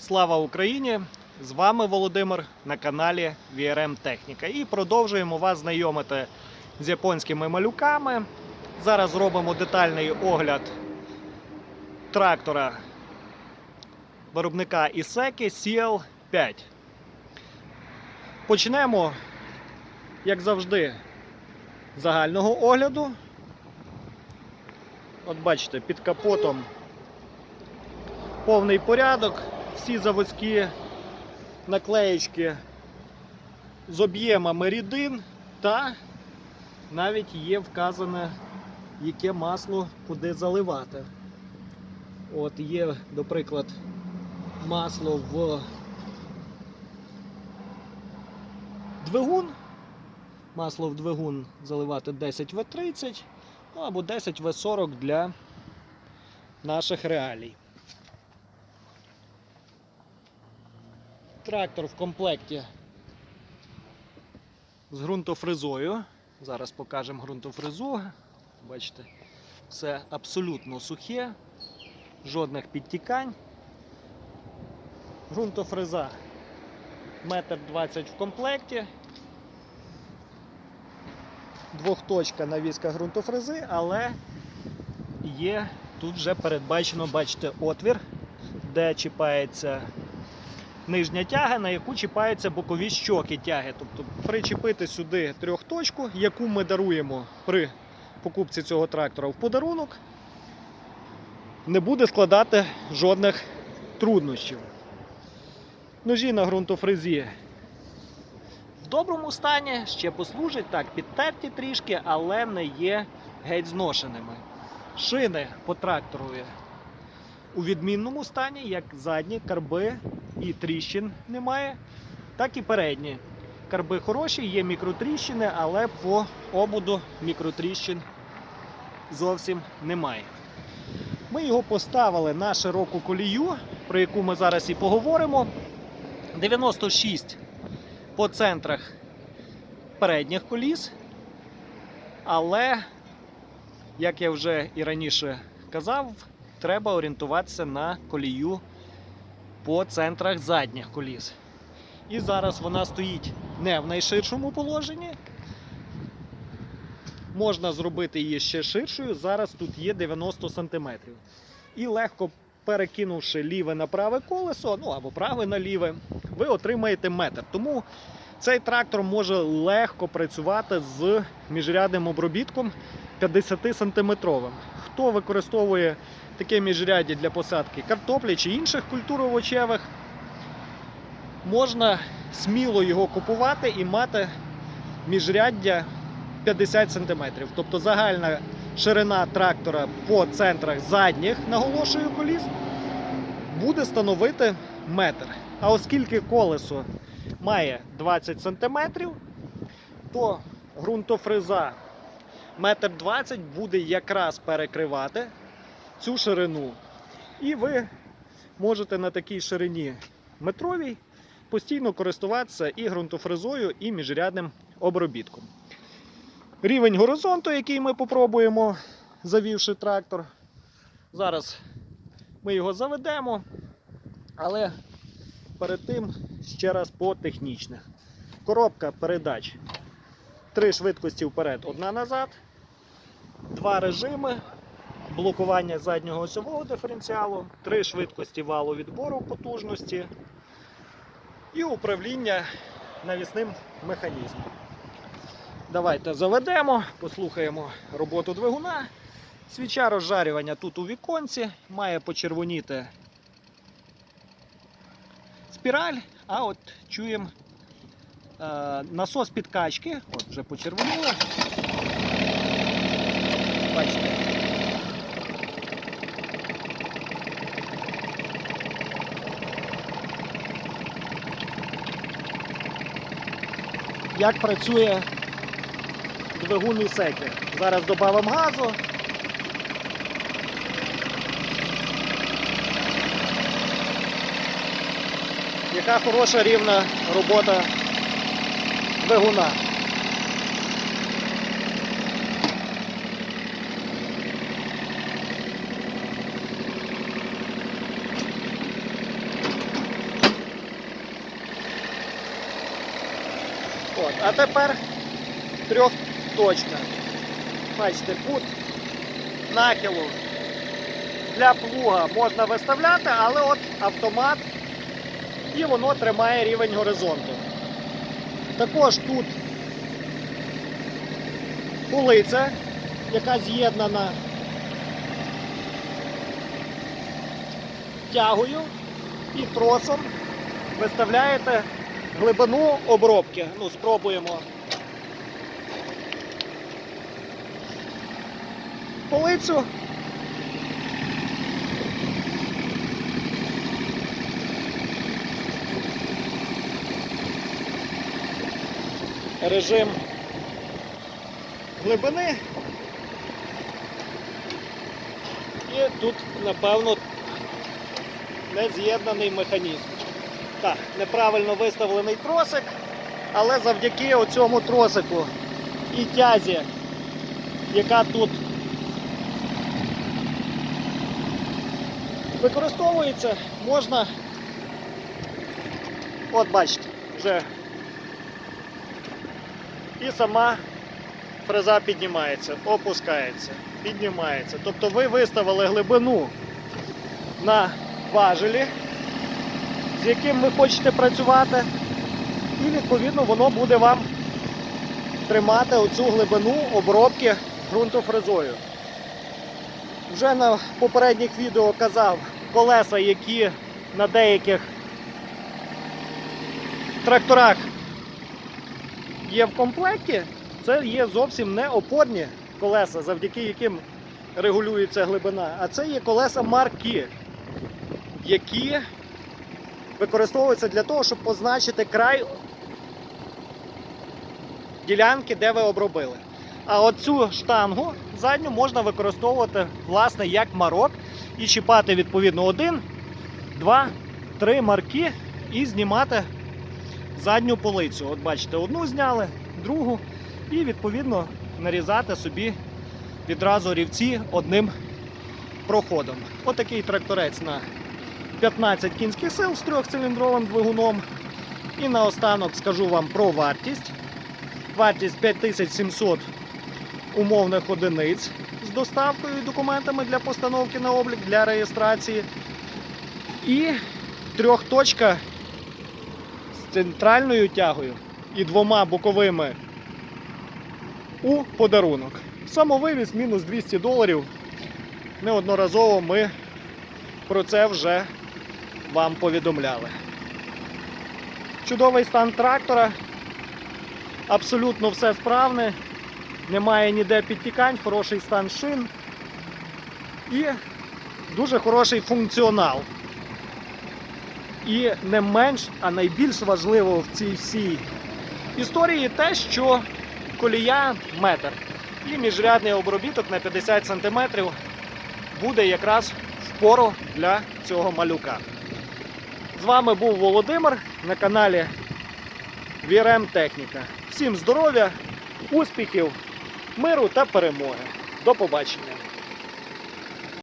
Слава Україні! З вами Володимир на каналі VRM Техніка. І продовжуємо вас знайомити з японськими малюками. Зараз зробимо детальний огляд трактора виробника Ісеки CL5. Почнемо, як завжди, з загального огляду. От бачите, під капотом повний порядок, всі заводські наклеєчки з об'ємами рідин та навіть є вказане, яке масло куди заливати. От є, до приклад, масло в двигун. Масло в двигун заливати 10В30 ну, або 10В40 для наших реалій. Трактор в комплекті з ґрунтофрезою. Зараз покажемо ґрунтофрезу. Бачите, все абсолютно сухе, жодних підтікань. Ґрунтофреза метр 20 в комплекті. Двохточка навіска ґрунтофрези, але є тут вже передбачено, бачите, отвір, де чіпається нижня тяга, на яку чіпаються бокові щоки тяги. Тобто причепити сюди трьохточку, яку ми даруємо при покупці цього трактора в подарунок, не буде складати жодних труднощів. Ножі на ґрунтофрезі в доброму стані, ще послужать так, підтерті трішки, але не є геть зношеними. Шини по тракторові у відмінному стані, як задні карби і тріщин немає, так і передні. Карби хороші, є мікротріщини, але по обуду мікротріщин зовсім немає. Ми його поставили на широку колію, про яку ми зараз і поговоримо. 96 по центрах передніх коліс. Але, як я вже і раніше казав, треба орієнтуватися на колію по центрах задніх коліс. І зараз вона стоїть не в найширшому положенні. Можна зробити її ще ширшою. Зараз тут є 90 см. І легко перекинувши ліве на праве колесо, ну або праве на ліве, ви отримаєте метр. Тому цей трактор може легко працювати з міжрядним обробітком 50 сантиметровим. Хто використовує таке міжряддя для посадки картоплі чи інших культур овочевих, можна сміло його купувати і мати міжряддя 50 см. Тобто загальна ширина трактора по центрах задніх, наголошую коліс, буде становити метр. А оскільки колесо має 20 см, то ґрунтофреза метр 20 буде якраз перекривати цю ширину. І ви можете на такій ширині метровій постійно користуватися і ґрунтофрезою, і міжрядним обробітком. Рівень горизонту, який ми попробуємо, завівши трактор. Зараз ми його заведемо, але перед тим ще раз по технічних. Коробка передач. Три швидкості вперед, одна назад, два режими, блокування заднього осьового диференціалу, три швидкості валу відбору потужності і управління навісним механізмом. Давайте заведемо, послухаємо роботу двигуна. Свіча розжарювання тут у віконці, має почервоніти спіраль, а от чуємо е, насос підкачки. От вже почервоніло. Бачите. Як працює двигун секер. Зараз додамо газу. Яка хороша рівна робота двигуна. А тепер трьохточка. Бачите, кут нахилу для плуга можна виставляти, але от автомат і воно тримає рівень горизонту. Також тут полиця, яка з'єднана тягою і тросом виставляєте глибину обробки. Ну, спробуємо. Полицю. Режим глибини. І тут, напевно, не з'єднаний механізм. Так, неправильно виставлений тросик, але завдяки оцьому тросику і тязі, яка тут використовується, можна, от бачите, вже і сама фреза піднімається, опускається, піднімається. Тобто ви виставили глибину на важелі, з яким ви хочете працювати, і відповідно воно буде вам тримати оцю глибину обробки ґрунтофрезою. Вже на попередніх відео казав колеса, які на деяких тракторах є в комплекті, це є зовсім не опорні колеса, завдяки яким регулюється глибина, а це є колеса марки, які використовуються для того, щоб позначити край ділянки, де ви обробили. А оцю штангу задню можна використовувати власне як марок і чіпати відповідно один, два, три марки і знімати задню полицю. От бачите, одну зняли, другу, і відповідно нарізати собі відразу рівці одним проходом. Отакий тракторець на 15 кінських сил з трьохциліндровим двигуном. І наостанок скажу вам про вартість. Вартість 5700 умовних одиниць з доставкою і документами для постановки на облік для реєстрації. І трьохточка з центральною тягою і двома боковими у подарунок. Самовивіз мінус 200 доларів. Неодноразово ми про це вже вам повідомляли. Чудовий стан трактора. Абсолютно все справне. Немає ніде підтікань, хороший стан шин і дуже хороший функціонал. І не менш, а найбільш важливо в цій всій історії те, що колія метр і міжрядний обробіток на 50 см буде якраз впору для цього малюка. З вами був Володимир на каналі VRM Техніка. Всім здоров'я, успіхів, миру та перемоги. До побачення!